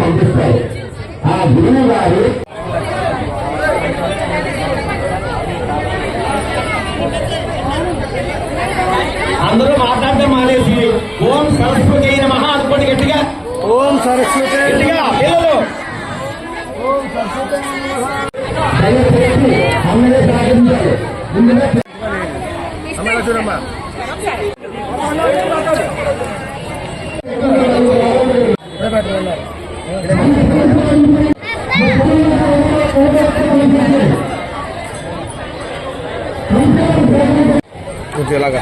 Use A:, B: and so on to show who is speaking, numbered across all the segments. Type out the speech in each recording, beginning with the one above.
A: పంపిస్తారు ఆ గురువు గారు
B: అందరూ మాట్లాడితే మానేసి ఓం సరస్వతి అయిన మహా అనుకోండి గట్టిగా.
C: ఓం సరస్వతి
B: గట్టిగా పిల్లలు.
A: దయచేసి అందరూ సాగించాలి ముందుగా
C: అమ్మ చూడమ్మా ఓకే ఇలాగా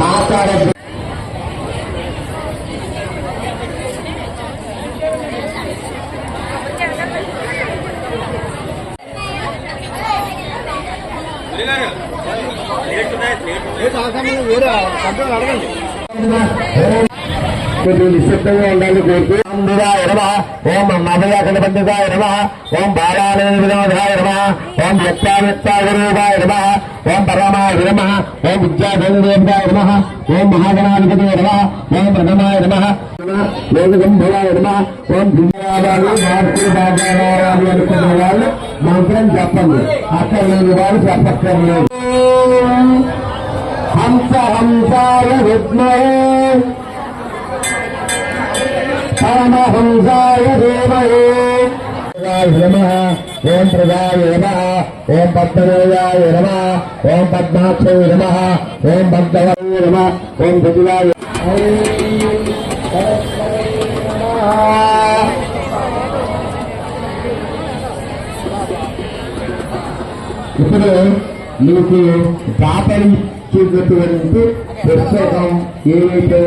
A: మాట్లాడద్దు
C: వేరే కంట్రోల్ అడగండి.
A: కొంచెం నిశ్శబ్దంగా ఉండాలని కోరుతూ ఓం నవయాకల పండితాయ నమ. ఓం బాలానంద వినోదాయ నమ. ఓం వ్యక్తావ్యక్తాగరూపాయ నమ. ఓం పరమాయ నమ. ఓం విద్యాధనదేవాయ నమ. ఓం మహాగణాధిపతి నమ. ఓం ప్రథమాయ నమ. లోకగంభురాయ నమ. ఓం భిన్నాలు భారతీయ అనుకున్న వాళ్ళు మంత్రం చెప్పండి. అక్కడ లేని వాళ్ళు చెప్పక్కర్లేదు. హంస హంసాయ విద్మహే పరమహంసాయ దేవహే ఓం ప్రజాయ నమ ఓం పద్మనేయాయ నమ ఓం పద్మాక్షయ నమ ఓం భక్తవాయ నమ ఓం ప్రతివాయ ఇప్పుడు మీకు దాపరించినటువంటి పుస్తకం ఏమైతే?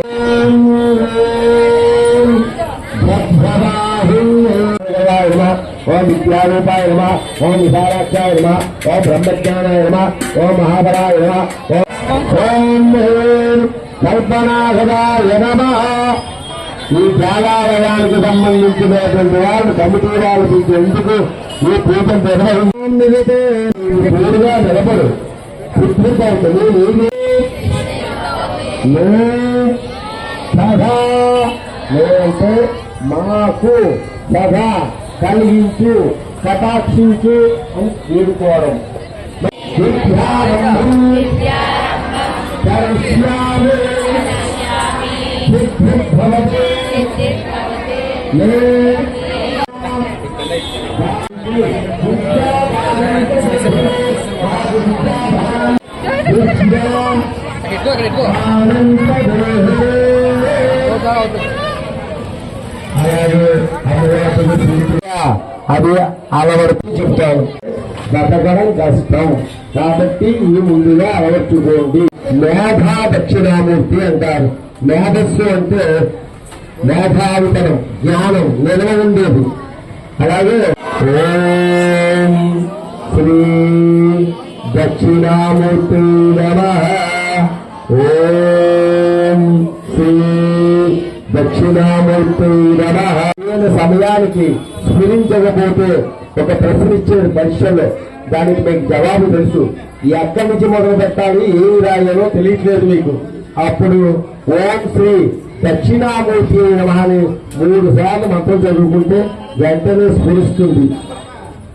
A: ఓం విద్యారూపాయ నమ ఓం విశాలాక్షాయ నమ ఓం బ్రహ్మజ్ఞానాయ నమ ఓం మహాబలాయ నమ ఓం ఓం కల్పనాగదాయ నమ ఈ దేవాలయానికి సంబంధించినటువంటి వాళ్ళు కమిటీ వాళ్ళు మీకు ఎందుకు ఈ పూజ నిర్వహించే పూలుగా నిలబడు పుత్రికవుతుంది సదా లేదంటే మాకు సదా కలిగించు కటాక్షించు అని తీరుకోవడం విద్యారంభం. కరిష్యామి సిద్ధిర్భవతి మే అది అలవడుతూ చెప్తాను బ్రతకడం కష్టం. కాబట్టి ఈ ముందుగా అలవర్చుకోండి. మేధా దక్షిణామూర్తి అంటారు. మేధస్సు అంటే మేధావితనం జ్ఞానం నిలవ ఉండేది. అలాగే ఓం శ్రీ దక్షిణామూర్తి నమ. దక్షిణామూర్తి నేను సమయానికి స్మరించకపోతే ఒక ప్రశ్న ఇచ్చాడు పరీక్షల్లో దానికి మీకు జవాబు తెలుసు. ఎక్కడి నుంచి మొదలు పెట్టాలి ఏమి రాయాలో తెలియట్లేదు మీకు. అప్పుడు ఓం శ్రీ దక్షిణామూర్తి అని మూడు సార్లు మంత్రం చదువుకుంటే వెంటనే స్ఫురిస్తుంది.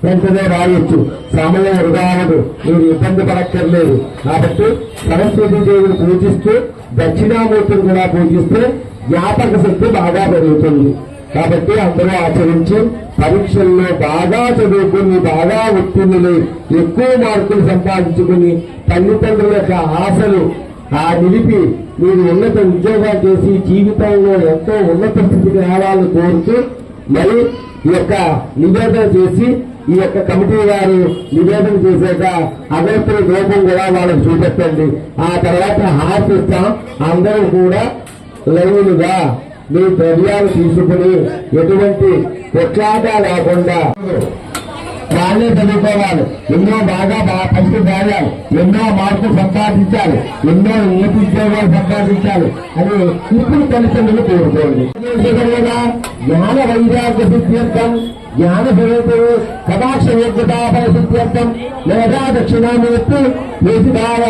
A: వెంటనే రాయొచ్చు. సమయం ఉదాహరణ మీరు ఇబ్బంది పడక్కర్లేదు. కాబట్టి సరస్వతి దేవిని పూజిస్తూ దక్షిణామూర్తిని కూడా పూజిస్తే జ్ఞాపక శక్తి బాగా పెరుగుతుంది. కాబట్టి అందరూ ఆచరించి పరీక్షల్లో బాగా చదువుకుని బాగా ఉత్తీర్ణులై ఎక్కువ మార్కులు సంపాదించుకుని తల్లిదండ్రుల యొక్క ఆశలు ఆ నిలిపి మీరు ఉన్నత ఉద్యోగాలు చేసి జీవితంలో ఎంతో ఉన్నత స్థితికి రావాలని కోరుతూ మరి ఈ యొక్క నివేదన చేసి ఈ యొక్క కమిటీ వారు నివేదన చేశాక అగరత్తుల రూపం కూడా వాళ్ళకి చూపెట్టండి. ఆ తర్వాత హాసిస్తాం అందరూ కూడా లైనుగా మీ ద్రవ్యాలు తీసుకుని ఎటువంటి కొట్లాట లేకుండా వాళ్ళే చదువుకోవాలి. ఎన్నో బాగా బాగా ఫస్ట్ ఎన్నో మార్కులు సంపాదించాలి ఎన్నో ఉన్నత ఉద్యోగాలు సంపాదించాలి అని ఇప్పుడు తల్లిదండ్రులు కోరుకోండి. జ్ఞాన వైరాగ్య సిద్ధ్యర్థం జ్ఞాన స్వరూపుడు కటాక్ష యోగ్యతాపర సిద్ధ్యర్థం లేదా దక్షిణామూర్తి వేసి వేసిదావ